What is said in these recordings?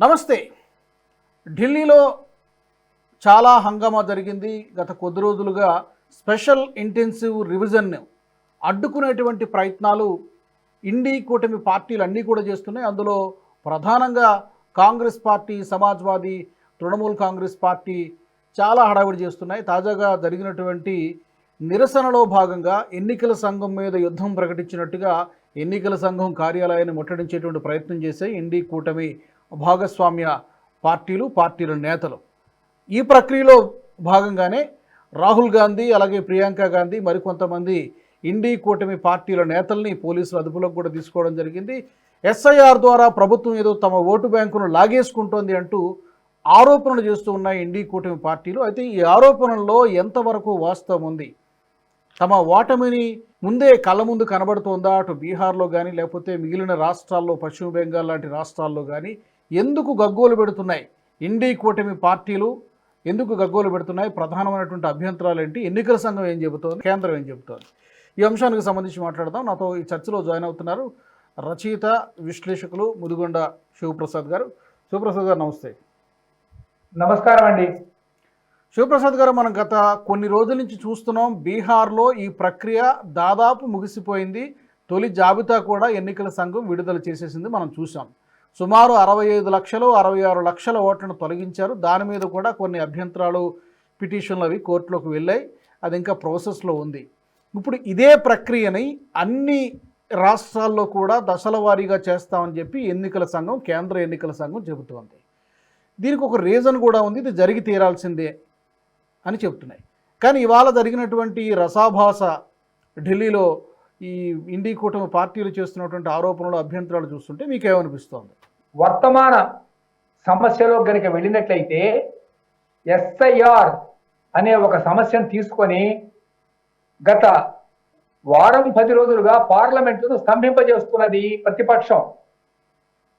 నమస్తే. ఢిల్లీలో చాలా హంగామా జరిగింది. గత కొద్ది రోజులుగా స్పెషల్ ఇంటెన్సివ్ రివిజన్ అడ్డుకునేటువంటి ప్రయత్నాలు ఇండి కూటమి పార్టీలు అన్నీ కూడా చేస్తున్నాయి. అందులో ప్రధానంగా కాంగ్రెస్ పార్టీ సమాజ్వాదీ తృణమూల్ కాంగ్రెస్ పార్టీ చాలా హడావిడి చేస్తున్నాయి. తాజాగా జరిగినటువంటి నిరసనలో భాగంగా ఎన్నికల సంఘం మీద యుద్ధం ప్రకటించినట్టుగా ఎన్నికల సంఘం కార్యాలయాన్ని ముట్టడించేటువంటి ప్రయత్నం చేసే ఇండి కూటమి భాగస్వామ్య పార్టీలు పార్టీల నేతలు. ఈ ప్రక్రియలో భాగంగానే రాహుల్ గాంధీ అలాగే ప్రియాంక గాంధీ మరికొంతమంది ఇండి కూటమి పార్టీల నేతల్ని పోలీసులు అదుపులోకి కూడా తీసుకోవడం జరిగింది. ఎస్ఐఆర్ ద్వారా ప్రభుత్వం ఏదో తమ ఓటు బ్యాంకును లాగేసుకుంటోంది అంటూ ఆరోపణలు చేస్తూ ఉన్నాయి ఇండి కూటమి పార్టీలు. అయితే ఈ ఆరోపణల్లో ఎంతవరకు వాస్తవం ఉంది? తమ ఓటమిని ముందే కళ్ళ ముందు కనబడుతోందా? అటు బీహార్లో కానీ లేకపోతే మిగిలిన రాష్ట్రాల్లో పశ్చిమ బెంగాల్ లాంటి రాష్ట్రాల్లో కానీ ఎందుకు గగ్గోలు పెడుతున్నాయి? ఇండి కూటమి పార్టీలు ఎందుకు గగ్గోలు పెడుతున్నాయి? ప్రధానమైనటువంటి అభ్యంతరాలు ఏంటి? ఎన్నికల సంఘం ఏం చెబుతోంది? కేంద్రం ఏం చెబుతోంది? ఈ అంశానికి సంబంధించి మాట్లాడదాం. నాతో ఈ చర్చలో జాయిన్ అవుతున్నారు రచయిత విశ్లేషకులు ముదిగొండ శివప్రసాద్ గారు. శివప్రసాద్ గారు నమస్తే. నమస్కారం అండి. శివప్రసాద్ గారు మనం గత కొన్ని రోజుల నుంచి చూస్తున్నాం బీహార్లో ఈ ప్రక్రియ దాదాపు ముగిసిపోయింది. తొలి జాబితా కూడా ఎన్నికల సంఘం విడుదల చేసేసింది మనం చూసాం సుమారు అరవై ఐదు లక్షలు అరవై ఆరు లక్షల ఓట్లను తొలగించారు. దాని మీద కూడా కొన్ని అభ్యంతరాలు పిటిషన్లు అవి కోర్టులోకి వెళ్ళాయి. అది ఇంకా ప్రాసెస్లో ఉంది. ఇప్పుడు ఇదే ప్రక్రియని అన్ని రాష్ట్రాల్లో కూడా దశల వారీగా చేస్తామని చెప్పి ఎన్నికల సంఘం కేంద్ర ఎన్నికల సంఘం చెబుతోంది. దీనికి ఒక రీజన్ కూడా ఉంది. ఇది జరిగి తీరాల్సిందే అని చెప్తున్నాయి కానీ ఇవాళ జరిగినటువంటి రసాభాస ఢిల్లీలో ఈ ఇండి కూటమి పార్టీలు చేస్తున్నటువంటి ఆరోపణలు అభ్యంతరాలు చూస్తుంటే మీకేమనిపిస్తోంది? వర్తమాన సమస్యలో గనుక వెళ్ళినట్లయితే ఎస్ఐఆర్ అనే ఒక సమస్యను తీసుకొని గత వారం పది రోజులుగా పార్లమెంటును స్తంభింపజేస్తున్నది ప్రతిపక్షం.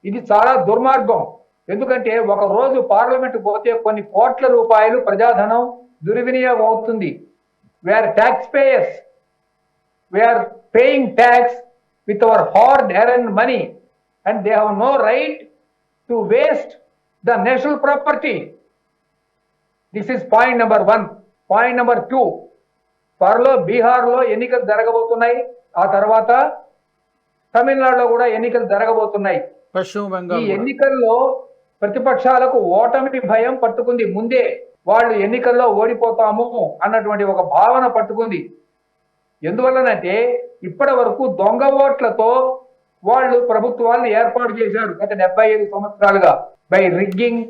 ఇది చాలా దుర్మార్గం. ఎందుకంటే ఒక రోజు పార్లమెంట్ పోతే కొన్ని కోట్ల రూపాయలు ప్రజాధనం దుర్వినియోగం అవుతుంది. We're tax payers we're paying tax with our hard earn money and they have no right to waste the national property this is point number one point number two త్వరలో బీహార్లో ఎన్నికలు జరగబోతున్నాయి. ఆ తర్వాత తమిళనాడులో కూడా ఎన్నికలు జరగబోతున్నాయి. ఈ. ఎన్నికల్లో ప్రతిపక్షాలకు ఓటమి భయం పట్టుకుంది ముందే. వాళ్ళు ఎన్నికల్లో ఓడిపోతాము అన్నటువంటి ఒక భావన పట్టుకుంది. ఎందువల్లనంటే ఇప్పటి వరకు దొంగ ఓట్లతో వాళ్ళు ప్రభుత్వాలను ఏర్పాటు చేశారు గత డెబ్బై ఐదు సంవత్సరాలుగా. బై రిగ్గింగ్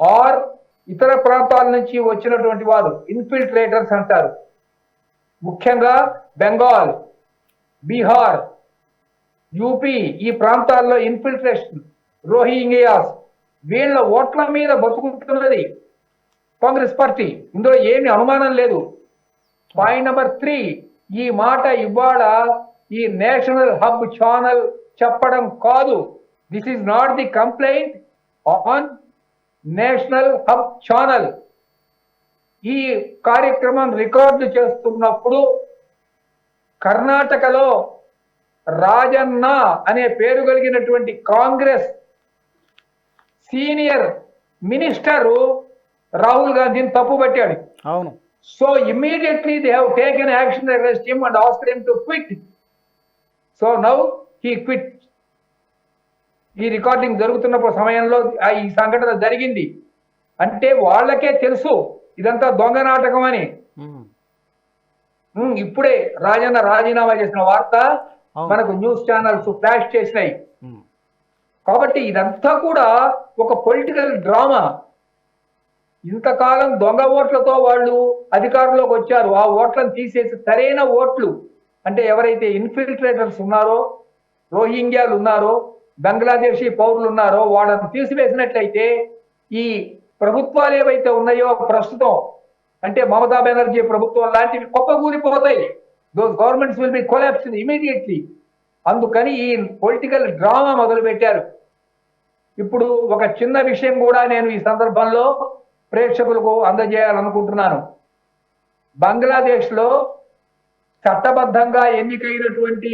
ఆర్ ఇతర ప్రాంతాల నుంచి వచ్చినటువంటి వారు ఇన్ఫిల్ట్రేటర్స్ అంటారు. ముఖ్యంగా బెంగాల్ బీహార్ యూపీ ఈ ప్రాంతాల్లో ఇన్ఫిల్ట్రేషన్ రోహింగియాస్ వీళ్ళ ఓట్ల మీద బతుకుతున్నది కాంగ్రెస్ పార్టీ. ఇందులో ఏమి అనుమానం లేదు. పాయింట్ నెంబర్ త్రీ ఈ మాట ఇవాళ ఈ నేషనల్ హబ్ ఛానల్ చెప్పడం కాదు. This is not the complaint on national hub channel ఈ కార్యక్రమం రికార్డు చేస్తున్నప్పుడు కర్ణాటకలో రాజన్న అనే పేరు కలిగినటువంటి కాంగ్రెస్ సీనియర్ మినిస్టరు రాహుల్ గాంధీని తప్పుపట్టాడు. అవును. So immediately they have taken action against him and ask him to quit so now he quit ఈ రికార్డింగ్ జరుగుతున్నప్పుడు సమయంలో ఆ ఈ సంఘటన జరిగింది. అంటే వాళ్ళకే తెలుసు ఇదంతా దొంగ నాటకం అని. ఇప్పుడే రాజన్న రాజీనామా చేసిన వార్త. మనకు న్యూస్ ఛానల్స్ ఫ్లాష్ చేసినాయి. కాబట్టి ఇదంతా కూడా ఒక పొలిటికల్ డ్రామా. ఇంతకాలం దొంగ ఓట్లతో వాళ్ళు అధికారంలోకి వచ్చారు. ఆ ఓట్లను తీసేసి సరైన ఓట్లు అంటే ఎవరైతే ఇన్ఫిల్ట్రేటర్స్ ఉన్నారో రోహింగ్యాలు ఉన్నారో బంగ్లాదేశీ పౌరులు ఉన్నారో వాళ్ళని తీసివేసినట్లయితే ఈ ప్రభుత్వాలు ఏవైతే ఉన్నాయో ప్రస్తుతం అంటే మమతా బెనర్జీ ప్రభుత్వం లాంటివి కుప్పకూలిపోతాయి. Those governments will be collapse immediately అందుకని ఈ పొలిటికల్ డ్రామా మొదలు పెట్టారు ఇప్పుడు ఒక చిన్న విషయం కూడా నేను ఈ సందర్భంలో ప్రేక్షకులకు అందజేయాలనుకుంటున్నాను. బంగ్లాదేశ్లో చట్టబద్ధంగా ఎన్నికైనటువంటి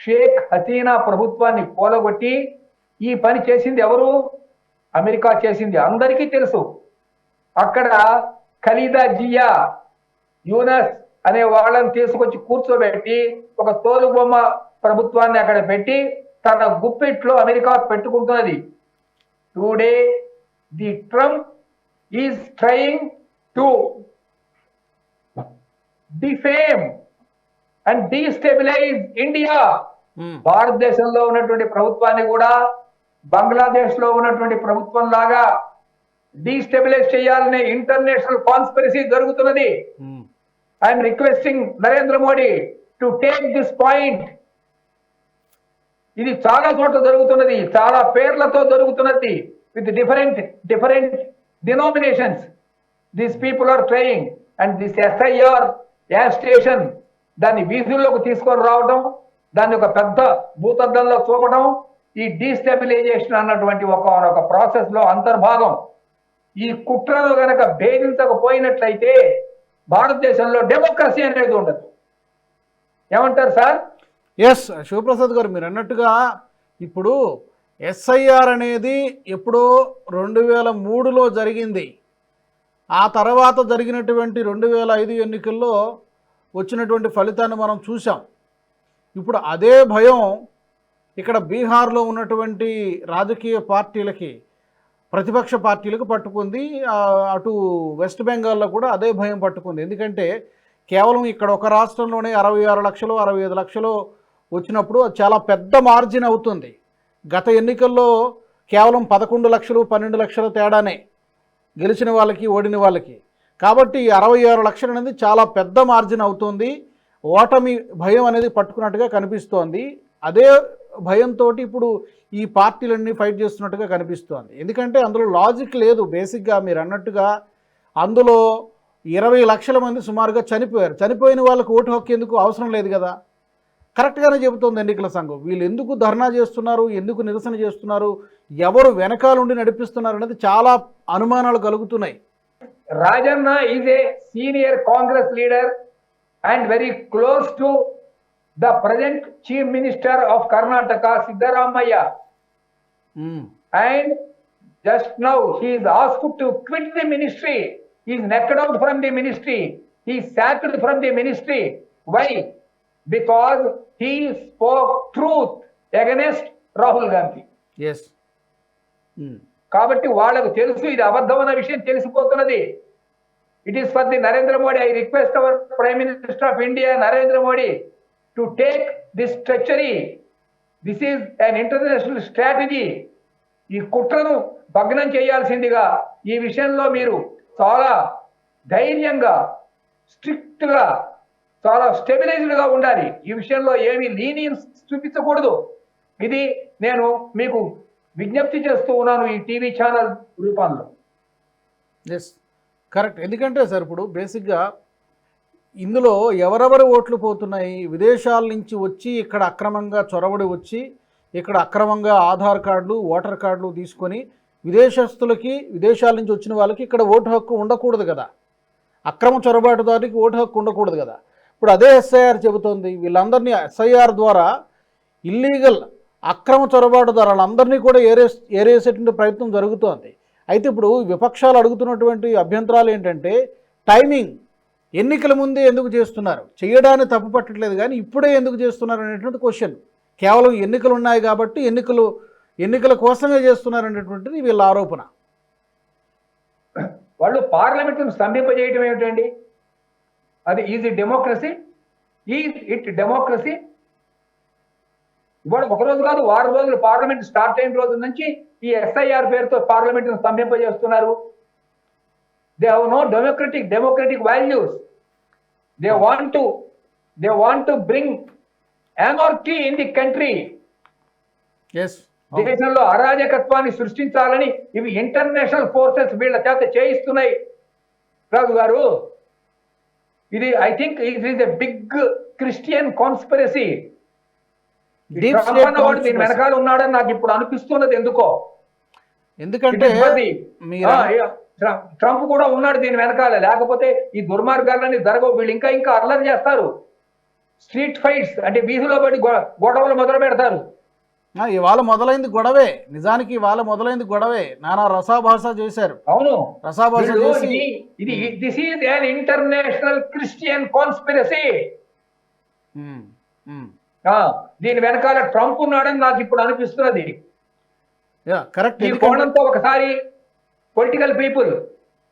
షేక్ హసీనా ప్రభుత్వాన్ని కూలగొట్టి ఈ పని చేసింది ఎవరు? అమెరికా చేసింది. అందరికీ తెలుసు. అక్కడ ఖలీదా జియా యూనస్ అనే వాళ్ళని తీసుకొచ్చి కూర్చోబెట్టి ఒక తోలుబొమ్మ ప్రభుత్వాన్ని అక్కడ పెట్టి తన గుప్పిట్లో America పెట్టుకుంటున్నది. Today the Trump is trying to defame and destabilise India um, భారతదేశంలో ఉన్నటువంటి ప్రభుత్వాన్ని కూడా బంగ్లాదేశ్లో ఉన్నటువంటి ప్రభుత్వం లాగా డీస్టెబిలైజ్ చేయాలనే ఇంటర్నేషనల్ కాన్స్పిరసీ జరుగుతున్నది. I'm requesting Narendra Modi to take this point ఇది చాలా చోట్ల జరుగుతున్నది చాలా పేర్లతో జరుగుతున్నది with different different denominations these people are trying and this SIR as station దాన్ని వీధుల్లోకి తీసుకొని రావడం దాన్ని ఒక పెద్ద భూతద్దంలో చూపడం ఈ డీస్టెబిలైజేషన్ అన్నటువంటి ఒక ఒక ప్రాసెస్లో అంతర్భాగం. ఈ కుట్రను గనక భేదించకపోయినట్లయితే భారతదేశంలో డెమోక్రసీ అనేది ఉండదు. ఏమంటారు సార్? ఎస్ శివప్రసాద్ గారు మీరు అన్నట్టుగా ఇప్పుడు ఎస్ఐఆర్ అనేది ఎప్పుడో రెండు వేల మూడులో జరిగింది. ఆ తర్వాత జరిగినటువంటి రెండు వేల ఐదు ఎన్నికల్లో వచ్చినటువంటి ఫలితాన్ని మనం చూసాం ఇప్పుడు అదే భయం ఇక్కడ బీహార్లో ఉన్నటువంటి రాజకీయ పార్టీలకి ప్రతిపక్ష పార్టీలకు పట్టుకుంది. అటు వెస్ట్ బెంగాల్లో కూడా అదే భయం పట్టుకుంది. ఎందుకంటే కేవలం ఇక్కడ ఒక రాష్ట్రంలోనే అరవై ఆరు లక్షలు అరవై ఐదు లక్షలు వచ్చినప్పుడు అది చాలా పెద్ద మార్జిన్ అవుతుంది. గత ఎన్నికల్లో కేవలం పదకొండు లక్షలు పన్నెండు లక్షల తేడానే గెలిచిన వాళ్ళకి ఓడిన వాళ్ళకి. కాబట్టి అరవై ఆరు లక్షలు అనేది చాలా పెద్ద మార్జిన్ అవుతుంది. ఓటమి భయం అనేది పట్టుకున్నట్టుగా కనిపిస్తోంది. అదే భయంతో ఇప్పుడు ఈ పార్టీలన్నీ ఫైట్ చేస్తున్నట్టుగా కనిపిస్తోంది. ఎందుకంటే అందులో లాజిక్ లేదు. బేసిక్గా మీరు అన్నట్టుగా అందులో ఇరవై లక్షల మంది సుమారుగా చనిపోయారు. చనిపోయిన వాళ్ళకు ఓటు హక్కు ఎందుకు? అవసరం లేదు కదా. కరెక్ట్గానే చెబుతోంది ఎన్నికల సంఘం. వీళ్ళు ఎందుకు ధర్నా చేస్తున్నారు? ఎందుకు నిరసన చేస్తున్నారు? ఎవరు వెనకాలండి నడిపిస్తున్నారు అనేది చాలా అనుమానాలు కలుగుతున్నాయి. Rajanna is a senior Congress leader and very close to the present chief minister of Karnataka Siddaramaiah um, and just now he is asked to quit the ministry. He is knocked out from the ministry. He is sacked Because he spoke truth against Rahul Gandhi. Yes కాబట్టి వాళ్ళకు తెలుసు ఇది అబద్ధం అన్న విషయం తెలిసిపోతున్నది. It is for the Narendra Modi I request our prime minister of India Narendra Modi to take this structure this is an international strategy ఈ కుట్రను భగ్నం చేయాల్సిందిగా ఈ విషయంలో మీరు చాలా ధైర్యంగా స్ట్రిక్ట్గా చాలా స్టెబిలైజ్డ్గా ఉండాలి. ఈ విషయంలో ఏమి లీనియన్స్ చూపించకూడదు. ఇది నేను మీకు విజ్ఞప్తి చేస్తూ ఉన్నాను ఈ టీవీ ఛానల్ రూపంలో. ఎస్ కరెక్ట్ ఎందుకంటే సార్ ఇప్పుడు బేసిక్గా ఇందులో ఎవరెవరు ఓట్లు పోతున్నాయి విదేశాల నుంచి వచ్చి ఇక్కడ అక్రమంగా చొరబడి వచ్చి ఇక్కడ అక్రమంగా ఆధార్ కార్డులు ఓటర్ కార్డులు తీసుకొని విదేశస్తులకి విదేశాల నుంచి వచ్చిన వాళ్ళకి ఇక్కడ ఓటు హక్కు ఉండకూడదు కదా. అక్రమ చొరబాటుదారికి ఓటు హక్కు ఉండకూడదు కదా. ఇప్పుడు అదే ఎస్ఐఆర్ చెబుతోంది. వీళ్ళందరినీ ఎస్ఐఆర్ ద్వారా ఇల్లీగల్ అక్రమ చొరబాటుదారులందరినీ కూడా ఏరే ఏరేసేటువంటి ప్రయత్నం జరుగుతోంది. అయితే ఇప్పుడు విపక్షాలు అడుగుతున్నటువంటి అభ్యంతరాలు ఏంటంటే టైమింగ్ ఎన్నికల ముందే ఎందుకు చేస్తున్నారు? చేయడాన్ని తప్పు పట్టట్లేదు కానీ ఇప్పుడే ఎందుకు చేస్తున్నారు అనేటువంటి క్వశ్చన్ కేవలం ఎన్నికలు ఉన్నాయి కాబట్టి ఎన్నికలు ఎన్నికల కోసమే చేస్తున్నారు అనేటువంటిది వీళ్ళ ఆరోపణ. వాళ్ళు పార్లమెంట్ను స్తంభింపజేయటం ఏమిటండి? అది is democracy is it democracy ఇవాళ ఒక రోజు కాదు వారం రోజులు పార్లమెంట్ స్టార్ట్ అయిన రోజు నుంచి ఈ ఎస్ఐఆర్ పేరుతో parliament స్తంభింపజేస్తున్నారు. They have no democratic democratic values they want to they want to bring anarchy in the country దేశంలో అరాజకత్వాన్ని సృష్టించాలని ఇవి ఇంటర్నేషనల్ ఫోర్సెస్ వీళ్ళ చేత చేయిస్తున్నాయి. రాజు గారు ఇది I think it is a big Christian conspiracy దీని వెనకాల ఉన్నాడని నాకు ఇప్పుడు అనిపిస్తున్నది ఎందుకో? ఎందుకంటే ట్రంప్ కూడా ఉన్నాడు దీని వెనకాల. లేకపోతే ఈ దుర్మార్గాలన్నీ జరగవు. వీళ్ళు ఇంకా ఇంకా అల్లరి చేస్తారు. స్ట్రీట్ ఫైట్స్ అంటే వీధిలో పడి గొడవలు మొదలు పెడతారు ఇవాళ మొదలైంది గొడవే. నిజానికి ఇవాళ మొదలైంది గొడవే. నానా రసాభాస చేశారు. అవును. వీళ్ళు చేసి ఇది this is an international Christian conspiracy. దీని వెనకాల ట్రంప్ ఉన్నాడని నాకు ఇప్పుడు అనిపిస్తున్నది. కరెక్ట్. ఈ కోణంతో ఒకసారి పొలిటికల్ పీపుల్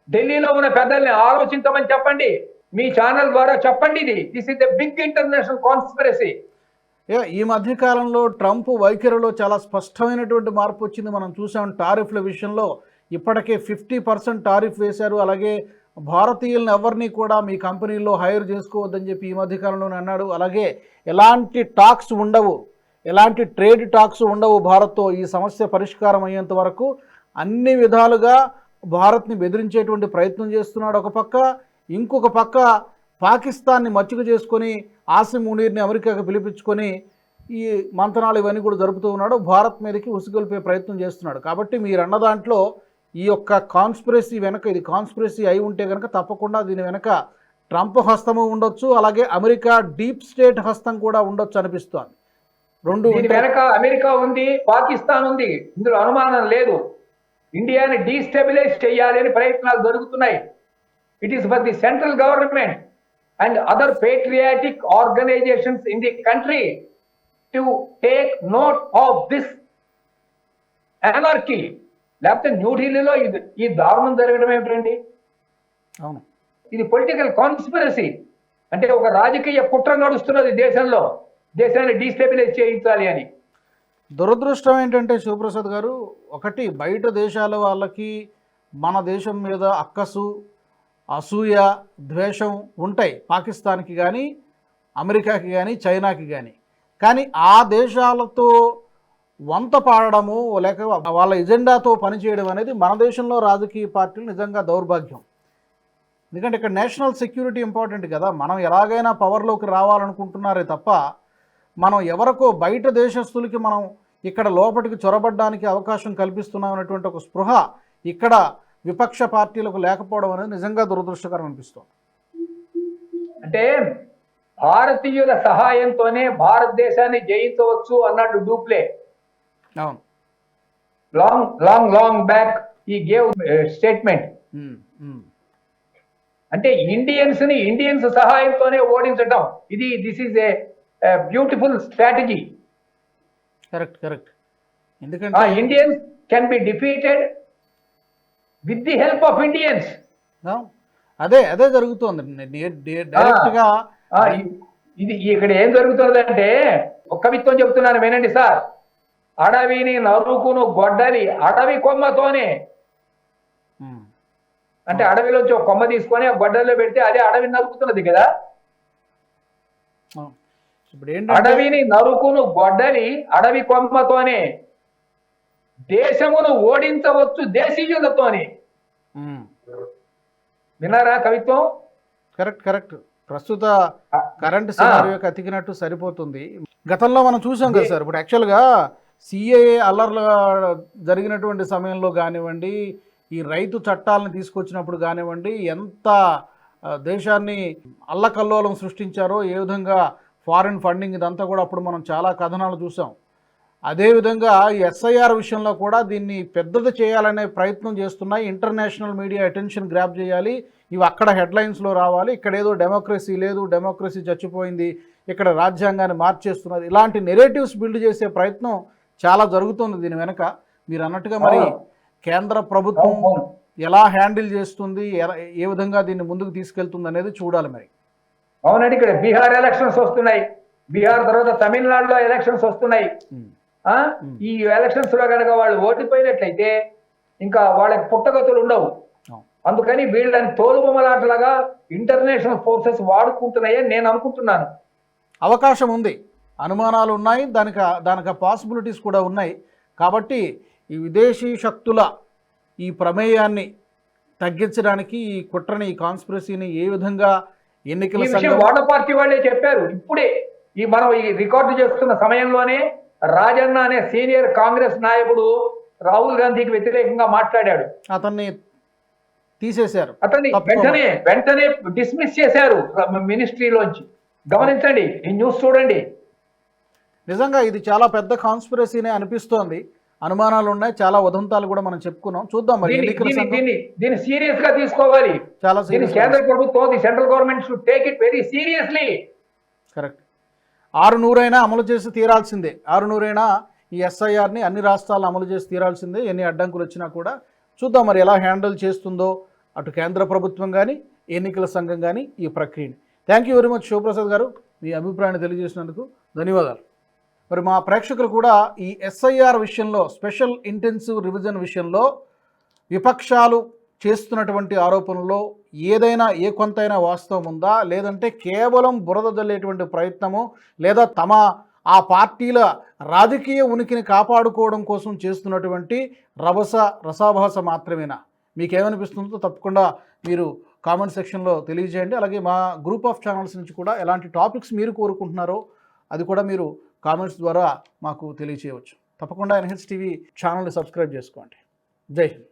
ఢిల్లీలో ఉన్న పెద్దల్ని ఆలోచించమని చెప్పండి. మీ ఛానల్ ద్వారా చెప్పండి ఇది. This is the big international conspiracy ఈ మధ్యకాలంలో ట్రంప్ వైఖరిలో చాలా స్పష్టమైనటువంటి మార్పు వచ్చింది. మనం చూసాం టారిఫ్ల విషయంలో ఇప్పటికే ఫిఫ్టీ పర్సెంట్ టారిఫ్ వేశారు. అలాగే భారతీయులను ఎవరిని కూడా మీ కంపెనీల్లో హైర్ చేసుకోవద్దని చెప్పి ఈ మధ్యకాలంలోనే అన్నాడు. అలాగే ఎలాంటి టాక్స్ ఉండవు ఎలాంటి ట్రేడ్ టాక్స్ ఉండవు భారత్తో. ఈ సమస్య పరిష్కారం అయ్యేంత వరకు అన్ని విధాలుగా భారత్ని బెదిరించేటువంటి ప్రయత్నం చేస్తున్నాడు ఒక పక్క. ఇంకొక పక్క పాకిస్తాన్ని మచ్చిక చేసుకొని ఆసిమ్ మునీర్ని అమెరికాకి పిలిపించుకొని ఈ మంతనాలు ఇవన్నీ కూడా జరుపుతూ ఉన్నాడు. భారత్ మీదకి ఉసుగొల్పే ప్రయత్నం చేస్తున్నాడు. కాబట్టి మీరు అన్న దాంట్లో ఈ యొక్క కాన్స్పిరసీ వెనక ఇది కాన్స్పిరసీ అయి ఉంటే కనుక తప్పకుండా దీని వెనక ట్రంప్ హస్తము ఉండొచ్చు అలాగే అమెరికా డీప్ స్టేట్ హస్తం కూడా ఉండొచ్చు అనిపిస్తోంది. రెండు వెనక అమెరికా ఉంది పాకిస్తాన్ ఉంది. ఇందులో అనుమానం లేదు. ఇండియాని డీస్టెబిలైజ్ చేయాలి అని ప్రయత్నాలు జరుగుతున్నాయి. It is for the central government. And other patriotic organisations in the country to take note of this anarchy లేకపోతే న్యూఢిల్లీలో ఇది ఈ దారుణం జరగడం ఏమిటండి? అవును. ఇది పొలిటికల్ కాన్స్పిరసీ అంటే ఒక రాజకీయ కుట్ర నడుస్తున్నది దేశంలో. దేశాన్ని డీస్టెబిలైజ్ చేయించాలి అని. దురదృష్టం ఏంటంటే శివప్రసాద్ గారు ఒకటి బయట దేశాల వాళ్ళకి మన దేశం మీద అక్కసు అసూయ ద్వేషం ఉంటాయి పాకిస్తాన్కి కానీ అమెరికాకి కానీ చైనాకి కానీ కానీ ఆ దేశాలతో వంత పాడడము లేక వాళ్ళ ఎజెండాతో పనిచేయడం అనేది మన దేశంలో రాజకీయ పార్టీలు నిజంగా దౌర్భాగ్యం. ఎందుకంటే ఇక్కడ నేషనల్ సెక్యూరిటీ ఇంపార్టెంట్ కదా. మనం ఎలాగైనా పవర్లోకి రావాలనుకుంటున్నారే తప్ప మనం ఎవరికో బయట దేశస్తులకి మనం ఇక్కడ లోపలికి చొరబడ్డానికి అవకాశం కల్పిస్తున్నాం అనేటువంటి ఒక స్పృహ ఇక్కడ విపక్ష పార్టీలకు లేకపోవడం అనేది నిజంగా దురదృష్టకరం అనిపిస్తుంది. అంటే భారతీయుల సహాయంతోనే భారతదేశాన్ని జయించవచ్చు అన్నట్టు డూప్లే. అవును. లాంగ్ లాంగ్ లాంగ్ బ్యాక్ ఈ గేవ్ స్టేట్మెంట్. అంటే ఇండియన్స్ని ఇండియన్స్ సహాయంతోనే ఓడించటం ఇది this is a beautiful strategy correct correct. ఎందుకంటే Indians can be defeated with the help of Indians. అదే అదే జరుగుతోంది. ఇది ఇక్కడ ఏం జరుగుతుందంటే ఒక కవిత్వం చెప్తున్నాను వినండి సార్. అడవిని నరుకును గొడ్డలి అడవి కొమ్మతోనే. అంటే అడవిలోంచి ఒక కొమ్మ తీసుకొని ఆ గొడ్డలిలో పెడితే అదే అడవి నరుకుతున్నది కదా? అడవిని నరుకును గొడ్డలి అడవి కొమ్మతోనే. దేశమును ఓడించవచ్చు దేశీయులతోనే. విన్నారా కవిత్వం? Correct correct. ప్రస్తుత కరెంట్ సినారియోకి అతికినట్టు సరిపోతుంది. గతంలో మనం చూసాం కదా సార్ ఇప్పుడు యాక్చువల్గా సిఏఏ అల్లర్లు జరిగినటువంటి సమయంలో కానివ్వండి ఈ రైతు చట్టాలను తీసుకొచ్చినప్పుడు కానివ్వండి ఎంత దేశాన్ని అల్లకల్లోలం సృష్టించారో ఏ విధంగా ఫారిన్ ఫండింగ్ ఇదంతా కూడా అప్పుడు మనం చాలా కథనాలు చూసాం. అదేవిధంగా ఈ ఎస్ఐఆర్ విషయంలో కూడా దీన్ని పెద్దది చేయాలనే ప్రయత్నం చేస్తున్నాయి. ఇంటర్నేషనల్ మీడియా అటెన్షన్ గ్రాప్ చేయాలి. ఇవి అక్కడ హెడ్లైన్స్లో రావాలి. ఇక్కడ ఏదో డెమోక్రసీ లేదు డెమోక్రసీ చచ్చిపోయింది ఇక్కడ రాజ్యాంగాన్ని మార్చేస్తున్నారు. ఇలాంటి నెరేటివ్స్ బిల్డ్ చేసే ప్రయత్నం చాలా జరుగుతుంది దీని వెనక. మీరు అన్నట్టుగా మరి. కేంద్ర ప్రభుత్వం. ఎలా హ్యాండిల్ చేస్తుంది ఏ విధంగా దీన్ని ముందుకు తీసుకెళ్తుంది అనేది చూడాలి మరి. అవునండి ఇక్కడ బీహార్ ఎలక్షన్స్ వస్తున్నాయి. బీహార్ తర్వాత తమిళనాడులో ఎలక్షన్స్ వస్తున్నాయి. ఈ ఎలక్షన్స్లో కనుక వాళ్ళు ఓడిపోయినట్లయితే ఇంకా వాళ్ళకి పుట్టగతులు ఉండవు. అందుకని వీళ్ళని తోలుబొమ్మలాటలాగా ఇంటర్నేషనల్ ఫోర్సెస్ వాడుకుంటున్నాయని నేను అనుకుంటున్నాను. అవకాశం ఉంది. అనుమానాలు ఉన్నాయి. దానికి దానికి పాసిబిలిటీస్ కూడా ఉన్నాయి. కాబట్టి ఈ విదేశీ శక్తుల ఈ ప్రమేయాన్ని తగ్గించడానికి ఈ కుట్రని ఈ కాన్స్పిరసీని ఏ విధంగా ఎన్నికల వాడ పార్టీ వాళ్ళే చెప్పారు. ఇప్పుడే ఈ మనం ఈ రికార్డు చేస్తున్న సమయంలోనే రాజన్న అనే సీనియర్ కాంగ్రెస్ నాయకుడు రాహుల్ గాంధీకి వ్యతిరేకంగా మాట్లాడాడు. అతన్ని తీసేశారు. అతన్ని. వెంటనే వెంటనే డిస్మిస్ చేశారు మినిస్ట్రీలోంచి. గమనించండి ఈ న్యూస్ చూడండి. నిజంగా ఇది చాలా పెద్ద కాన్స్పిరసీనే అనిపిస్తోంది. అనుమానాలు ఉన్నాయి చాలా ఉదంతాలు కూడా మనం చెప్పుకున్నాం. చూద్దాం మరి దీన్ని దీన్ని సీరియస్గా తీసుకోవాలి. చాలా కేంద్ర ప్రభుత్వం the central government should take it very seriously correct ఆరు నూరైనా అమలు చేసి తీరాల్సిందే. ఆరు నూరైనా ఈ ఎస్ఐఆర్ని అన్ని రాష్ట్రాలు అమలు చేసి తీరాల్సిందే. ఎన్ని అడ్డంకులు వచ్చినా కూడా చూద్దాం మరి ఎలా హ్యాండిల్ చేస్తుందో. అటు కేంద్ర ప్రభుత్వం కానీ ఎన్నికల సంఘం కానీ ఈ ప్రక్రియని. Thank you very much Shivaprasad garu. మీ అభిప్రాయాన్ని తెలియజేసినందుకు ధన్యవాదాలు. మరి మా ప్రేక్షకులు కూడా ఈ ఎస్ఐఆర్ విషయంలో స్పెషల్ ఇంటెన్సివ్ రివిజన్ విషయంలో విపక్షాలు చేస్తున్నటువంటి ఆరోపణలో ఏదైనా ఏ కొంతైనా వాస్తవం ఉందా? లేదంటే కేవలం బురద జల్లేటువంటి ప్రయత్నము లేదా తమ ఆ పార్టీల రాజకీయ ఉనికిని కాపాడుకోవడం కోసం చేస్తున్నటువంటి రభస రసాభాస మాత్రమేనా? మీకేమనిపిస్తుందో తప్పకుండా మీరు కామెంట్ సెక్షన్లో తెలియజేయండి. అలాగే మా గ్రూప్ ఆఫ్ ఛానల్స్ నుంచి కూడా ఎలాంటి టాపిక్స్ మీరు కోరుకుంటున్నారో అది కూడా మీరు కామెంట్స్ ద్వారా మాకు తెలియచేయవచ్చు. తప్పకుండా ఎన్హెచ్ టీవీ ఛానల్ని సబ్స్క్రైబ్ చేసుకోండి. జై హింద్.